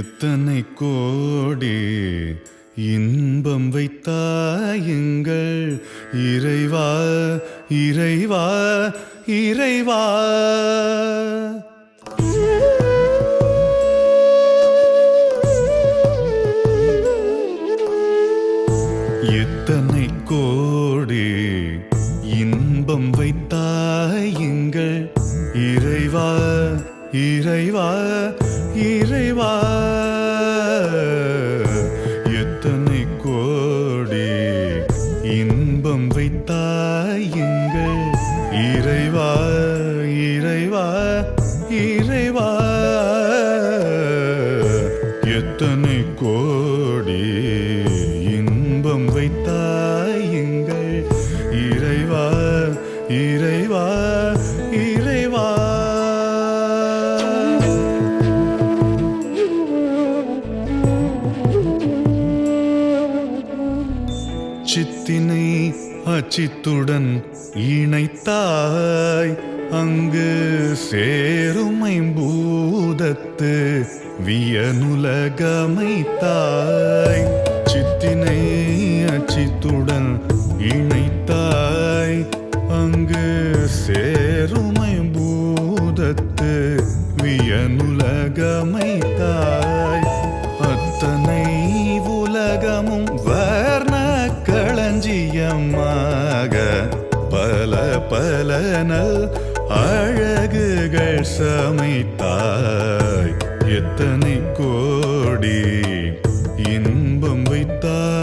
எத்தனை கோடி இன்பம் வைத்தாயுங்கள் இறைவா இறைவா இறைவா? எத்தனை கோடி இன்பம் வைத்தாயுங்கள் இறைவா இறைவா இறைவா? எத்தனை கோடி இன்பம் வைத்தாயுங்கள் இறைவா இறைவா இறைவா. சித்தினை அச்சித்துடன் இணைத்தாய் அங்கு சேருமை பூதத்து வியனுலகமைத்தாய் சித்தினை அச்சித்துடன் இணைத்தாய் அங்கு சேருமை பூதத்து வியனுலகமைத்தாய். அத்தனை உலகமும் வர்ண களஞ்சியமாக பல பல நல் அழகுகள் சமைத்தாய். எத்தனை கோடி இன்பம் வைத்தார்?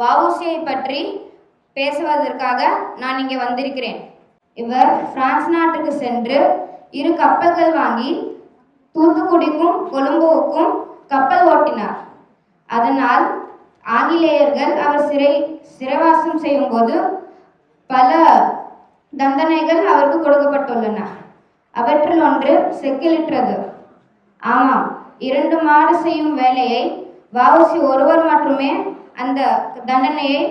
வவுசியை பற்றி பேசுவதற்காக நான் இங்கே வந்திருக்கிறேன். இவர் பிரான்ஸ் நாட்டுக்கு சென்று இரு கப்பல்கள் வாங்கி தூத்துக்குடிக்கும் கொழும்புவுக்கும் கப்பல் ஓட்டினார். அதனால் ஆங்கிலேயர்கள் அவர் சிறை சிறைவாசம் செய்யும்போது பல தண்டனைகள் அவருக்கு கொடுக்கப்பட்டுள்ளன. அவற்றில் ஒன்று செக்கிலிட்டது ஆமாம் இரண்டு மாடு செய்யும் வேலையை வாவுசி ஒருவர் மட்டுமே அந்த தண்டனையை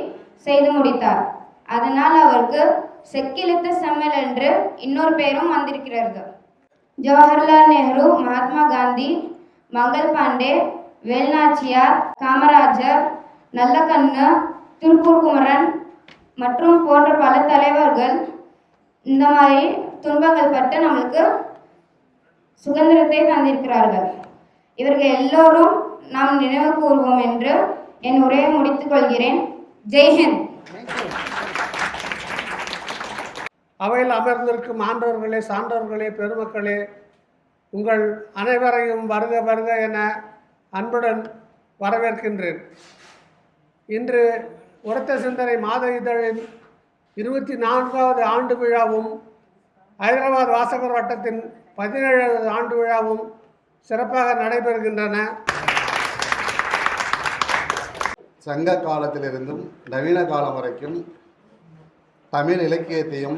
செய்து முடித்தார். அதனால் அவருக்கு செக்கிழுத்த செம்மல் என்று இன்னொரு பெயரும் வந்திருக்கிறது. ஜவஹர்லால் நேரு மகாத்மா காந்தி மங்கள் பாண்டே வேல்நாச்சியார் காமராஜர் நல்லக்கண்ணு திருப்பூர் குமரன் மற்றும் போன்ற பல தலைவர்கள் இந்த மாதிரி துன்பங்கள் பட்டு நம்மளுக்கு சுதந்திரத்தை தந்திருக்கிறார்கள். இவர்கள் எல்லோரும் நாம் நினைவு கூறுவோம் என்று என் உரையை முடித்துக் கொள்கிறேன். ஜெய்ஹிந்த் அவையில் அமர்ந்திருக்கும் ஆண்டவர்களே சான்றோர்களே பெருமக்களே உங்கள் அனைவரையும் வருக வருக என அன்புடன் வரவேற்கின்றேன். இன்று உரத்த சிந்தனை மாத இதழின் இருபத்தி நான்காவது ஆண்டு விழாவும் ஹைதராபாத் வாசகர் வட்டத்தின் பதினேழாவது ஆண்டு விழாவும் சிறப்பாக நடைபெறுகின்றன. சங்க காலத்திலிருந்தும் நவீன காலம் வரைக்கும் தமிழ் இலக்கியத்தையும்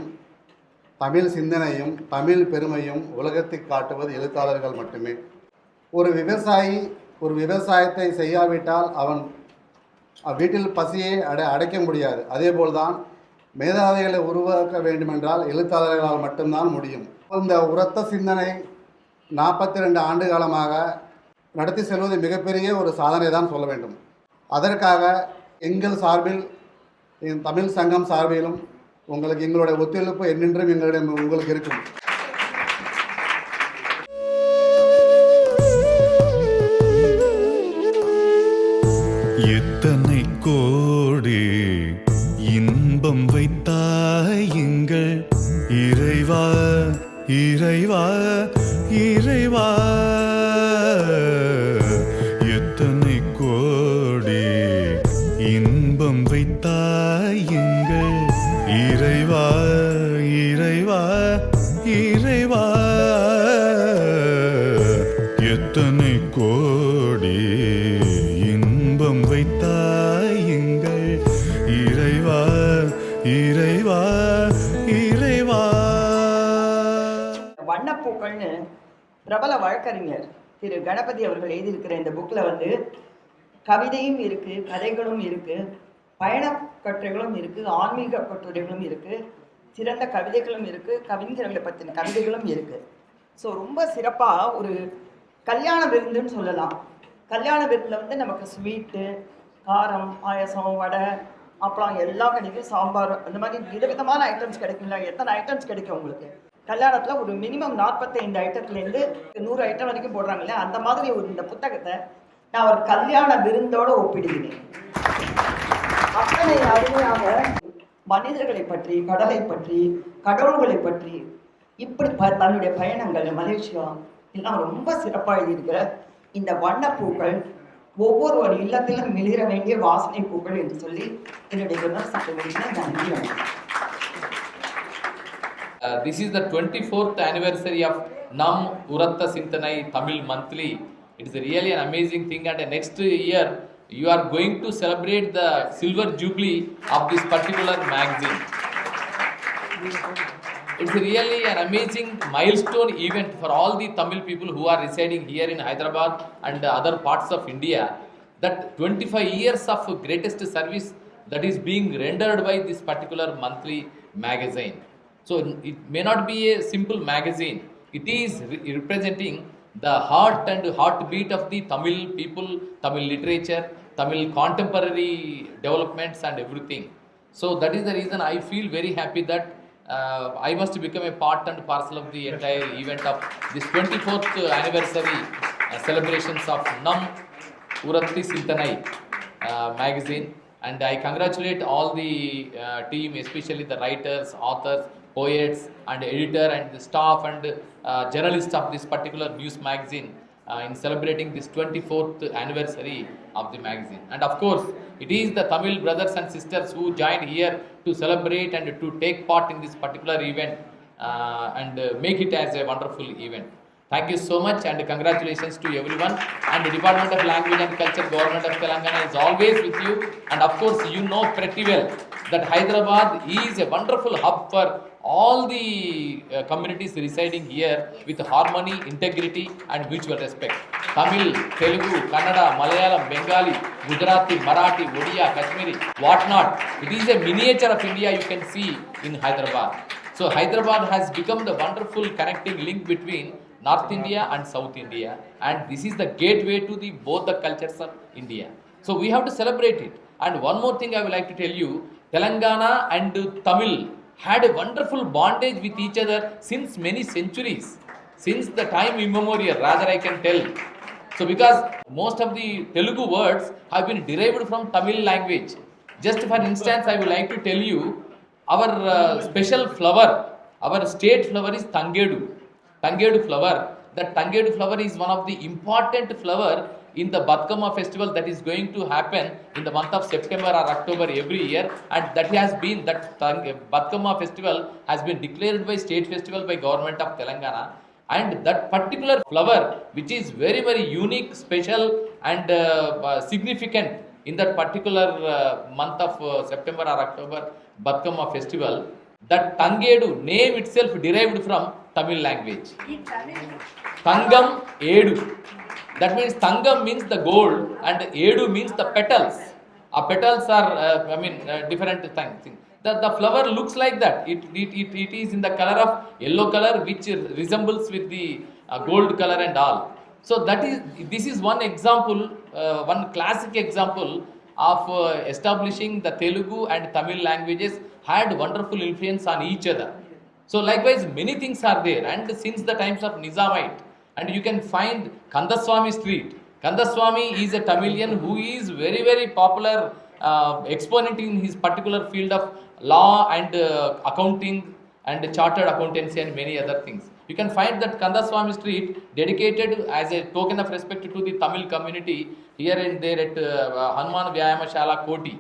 தமிழ் சிந்தனையும் தமிழ் பெருமையும் உலகத்தை காட்டுவது எழுத்தாளர்கள் மட்டுமே. ஒரு விவசாயி ஒரு விவசாயத்தை செய்யாவிட்டால் அவன் வீட்டில் பசியை அடை அடைக்க முடியாது. அதேபோல்தான் மேதாவிகளை உருவாக்க வேண்டுமென்றால் எழுத்தாளர்களால் மட்டும்தான் முடியும். இந்த உரத்த சிந்தனை நாற்பத்தி ரெண்டு ஆண்டு காலமாக நடத்தி செல்வது மிகப்பெரிய ஒரு சாதனை தான் சொல்ல வேண்டும். அதற்காக எங்கள் சார்பில் என் தமிழ் சங்கம் சார்பிலும் உங்களுக்கு எங்களுடைய ஒத்துழைப்பு என்னென்றும் எங்களிடம் உங்களுக்கு இருக்கும். எத்தனை கோடி இன்பம் வைத்தாய் எங்கள் இறைவா இறைவா இறைவா இன்பம் வைத்தாயுங்கள் இறைவா இறைவா இறைவா. எத்தனை கோடி இன்பம் வைத்தாயுங்கள். இறைவா இறைவா இறைவா. வண்ணப்பூக்கள்னு பிரபல வழக்கறிஞர் திரு கணபதி அவர்கள் எழுதியிருக்கிற இந்த புக்கில் வந்து கவிதையும் இருக்கு கதைகளும் இருக்கு. பயண கட்டுரைகளும் இருக்குது ஆன்மீக கட்டுரைகளும் இருக்குது சிறந்த கவிதைகளும் இருக்குது கவிஞர்களை பற்றின கவிதைகளும் இருக்குது ஸோ ரொம்ப சிறப்பாக ஒரு கல்யாண விருந்துன்னு சொல்லலாம். கல்யாண விருந்தில் வந்து நமக்கு ஸ்வீட்டு காரம் பாயசம் வடை அப்புறம் எல்லா கிடைக்கும் சாம்பார் அந்த மாதிரி விதவிதமான ஐட்டம்ஸ் கிடைக்கும்ல. எத்தனை ஐட்டம்ஸ் கிடைக்கும் உங்களுக்கு? கல்யாணத்தில் ஒரு மினிமம் நாற்பத்தைந்து ஐட்டத்துலேருந்து நூறு ஐட்டம் வரைக்கும் போடுறாங்களே அந்த மாதிரி ஒரு இந்த புத்தகத்தை நான் ஒரு கல்யாண விருந்தோடு ஒப்பிடுகிறேன். அத்தனை அருமையாக மனிதர்களை பற்றி கடலை பற்றி கடவுள்களை பற்றி இப்படி ப தன்னுடைய பயணங்கள் மலேசியா எல்லாம் ரொம்ப சிறப்பாக எழுதியிருக்கிற இந்த வண்ணப்பூக்கள் ஒவ்வொரு இல்லத்திலும் மிளிர வேண்டிய வாசனை பூக்கள் என்று சொல்லி என்னுடைய விமர்சனத்தை நன்றி this is the twenty fourth anniversary of நம் உரத்த சிந்தனை Tamil monthly it's really an amazing thing and next year you are going to celebrate the silver jubilee of this particular magazine. It's really an amazing milestone event for all the Tamil people who are residing here in Hyderabad and other parts of India. That 25 years of greatest service that is being rendered by this particular monthly magazine. So it may not be a simple magazine. It is re- representing the heart and heartbeat of the Tamil people, Tamil literature, Tamil contemporary developments and everything. So that is the reason I feel very happy that uh, I must become a part and parcel of the entire event of this 24th anniversary uh, celebrations of Nam Uratti Sintanai uh, magazine. And I congratulate all the uh, team, especially the writers, authors, poets, and editor, and the staff and uh, journalists of this particular news magazine uh, in celebrating this 24th anniversary of the magazine. And of course, it is the Tamil brothers and sisters who joined here to celebrate and to take part in this particular event uh, and uh, make it as a wonderful event. Thank you so much and congratulations to everyone. And the Department of Language and Culture, Government of Telangana is always with you. And of course, you know pretty well that Hyderabad is a wonderful hub for all the uh, communities residing here with harmony, integrity, and mutual respect. Tamil, Telugu, Kannada, Malayalam, Bengali, Gujarati, Marathi, Odia, Kashmiri, whatnot. It is a miniature of India you can see in Hyderabad. So Hyderabad has become the wonderful connecting link between North India and South India, and this is the gateway to the both the cultures of India. So we have to celebrate it. And one more thing I would like to tell you, Telangana and Tamil had a wonderful bondage with each other since many centuries, since the time immemorial, rather I can tell. So because most of the Telugu words have been derived from Tamil language. Just for instance, I would like to tell you our uh, special flower, our state flower is Tangedu. Tangedu flower. That Tangedu flower is one of the important flower in the Batkama festival that is going to happen in the month of September or October every year and that has been that Batkama festival has been declared by state festival by government of Telangana and that particular flower which is very very unique special and uh, uh, significant in that particular uh, month of uh, September or October Batkama festival that Tangedu name itself derived from Tamil language Tangam Edu that means thangam means the gold and edu means the petals uh petals are I mean different thing the the flower looks like that it it it it is in the colour of yellow colour which resembles with the gold colour and also that is this is one example one classic example of establishing the Telugu and Tamil languages had wonderful influence on each other so likewise many things are there and since the times of Nizamite and you can find kandaswamy street kandaswamy is a tamilian who is very very popular uh, exponent in his particular field of law and uh, accounting and chartered accountancy and many other things. You can find that Kandaswamy Street dedicated as a token of respect to the Tamil community here and there at uh, Hanuman Vyayama Shala Koti.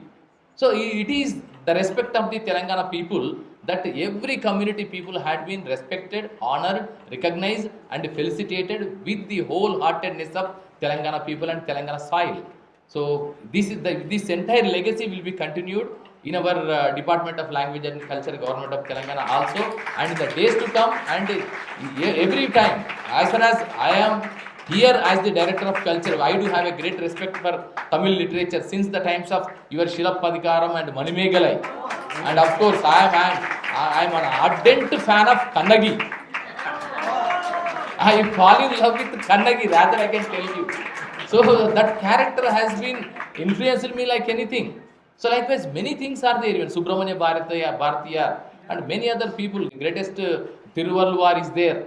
So it is the respect of the Telangana people that every community people had been respected, honored, recognized, and felicitated with the wholeheartedness of Telangana people and Telangana soil. So this is the this entire legacy will be continued in our uh, Department of Language and Culture, Government of Telangana also, and the days to come, and every time, as far as I am here as the Director of Culture, I do have a great respect for Tamil literature since the times of your Shilappadikaram and Manimegalai, and of course I am I am I'm an ardent fan of Kannagi I fall in love with Kannagi rather I can tell you so that character has been influenced me like anything so likewise many things are there even Subrahmanya Bharatiya Bharatiya and many other people greatest Thiruvalluvar is there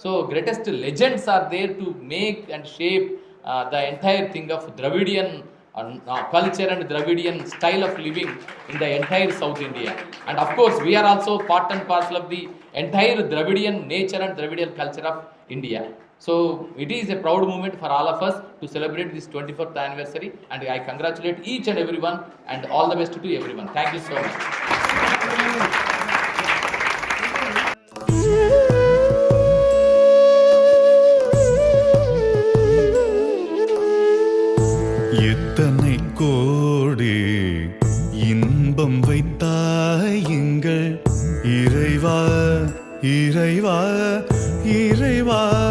so greatest legends are there to make and shape the entire thing of Dravidian culture and Dravidian style of living in the entire South India. And of course, we are also part and parcel of the entire Dravidian nature and Dravidian culture of India. So it is a proud moment for all of us to celebrate this 24th anniversary, and I congratulate each and everyone and all the best to everyone. Thank you so much. இறைவா.